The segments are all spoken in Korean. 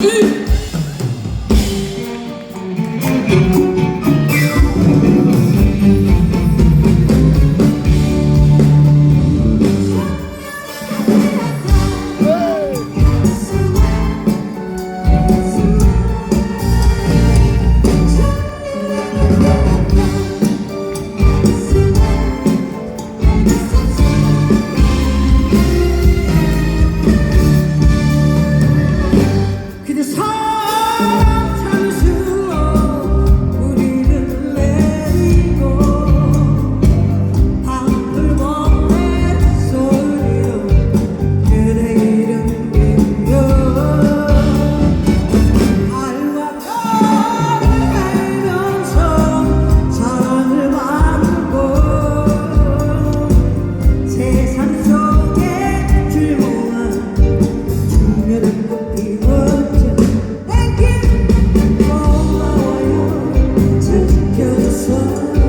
Eat! sun.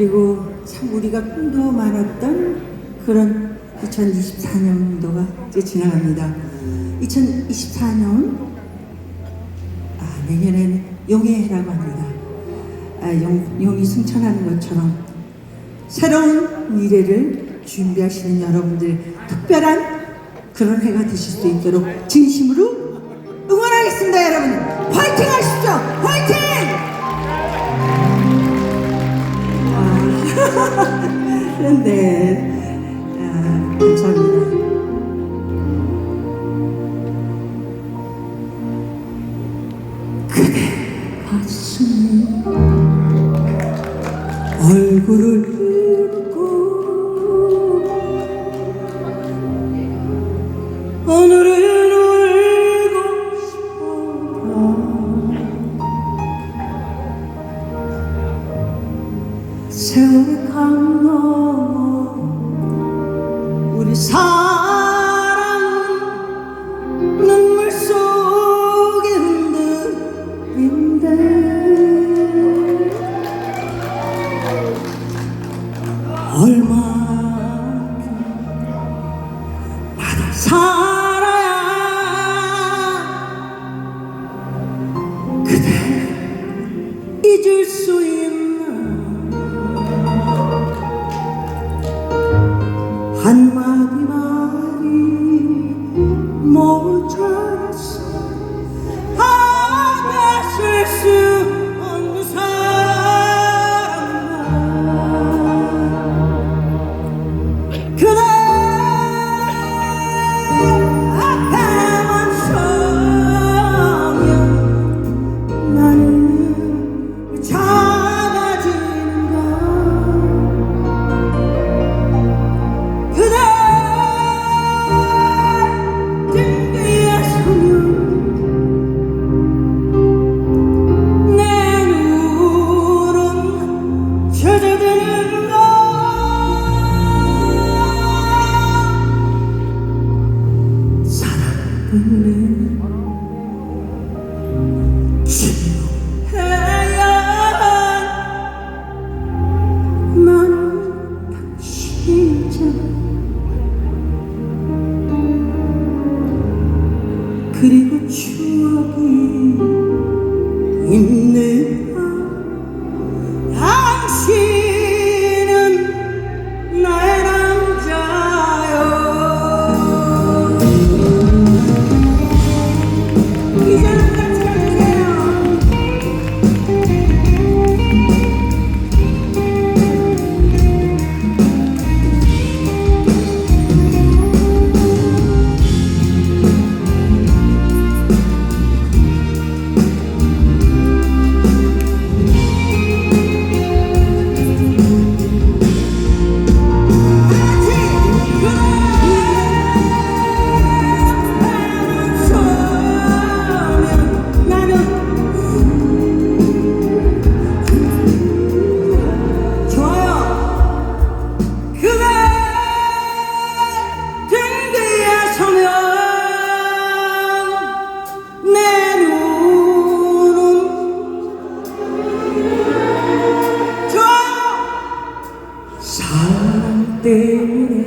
그리고 참 우리가 꿈도 많았던 그런 2024년도가 이제 지나갑니다. 2024년 아, 내년에는 용의 해라고 합니다. 아, 용, 용이 승천하는 것처럼 새로운 미래를 준비하시는 여러분들 특별한 그런 해가 되실 수 있도록 진심으로 응원하겠습니다, 여러분. 사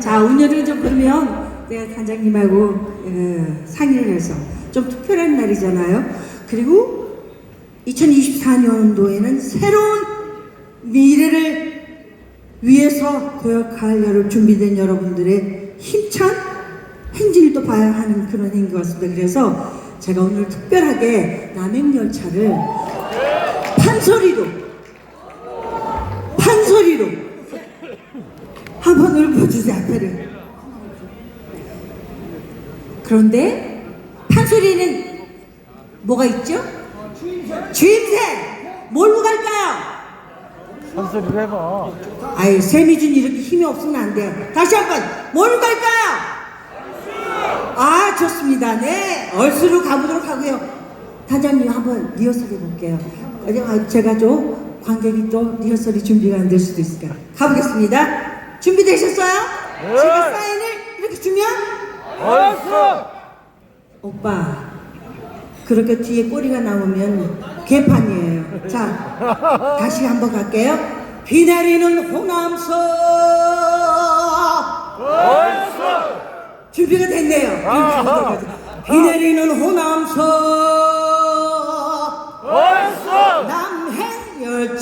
자 오늘은 좀 그러면 내가 단장님하고 어, 상의를 해서 좀 특별한 날이잖아요. 그리고 2024년도에는 새로운 미래를 위해서 고역할 여러 준비된 여러분들의 힘찬 행진을 또 봐야 하는 그런 해인 것 같습니다. 그래서 제가 오늘 특별하게 남행열차를 판소리로 판소리로 한번 읊어주세요 앞에를. 그런데 판소리는 뭐가 있죠? 주임새! 뭘로 갈까요? 한소리를 해봐. 아이 세미준 이렇게 힘이 없으면 안 돼요. 다시 한번. 뭘로 갈까요? 아 좋습니다. 네 얼스로 가보도록 하고요. 단장님 한번 리허설 해볼게요. 아, 제가 좀 관객이 또 리허설이 준비가 안 될 수도 있으니까. 가보겠습니다 준비되셨어요? 네. 제가 사인을 이렇게 주면 얼쑤! 오빠 그렇게 뒤에 꼬리가 나오면 개판이에요 자 다시 한번 갈게요 비 내리는 호남서 얼쑤! 준비가 됐네요 아하. 비 내리는 호남서 얼쑤! 남행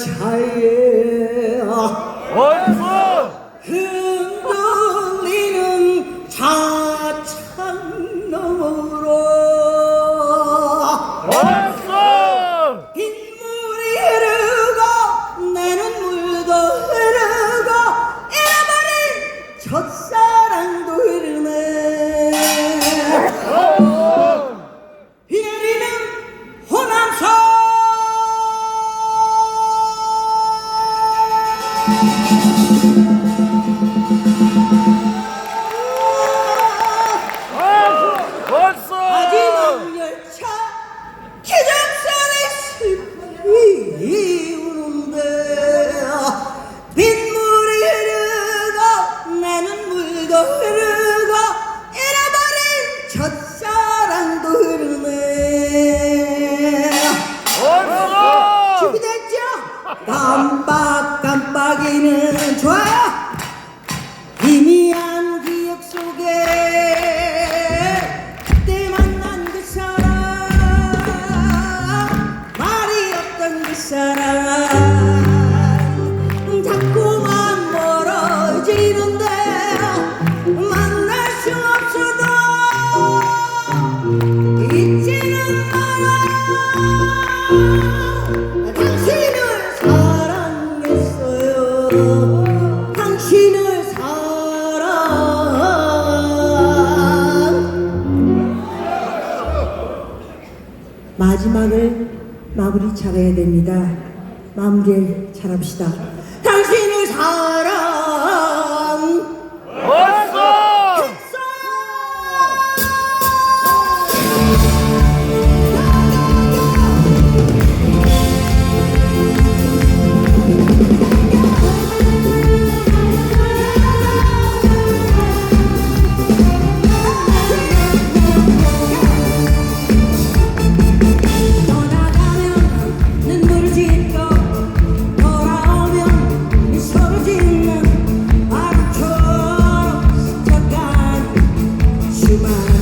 to my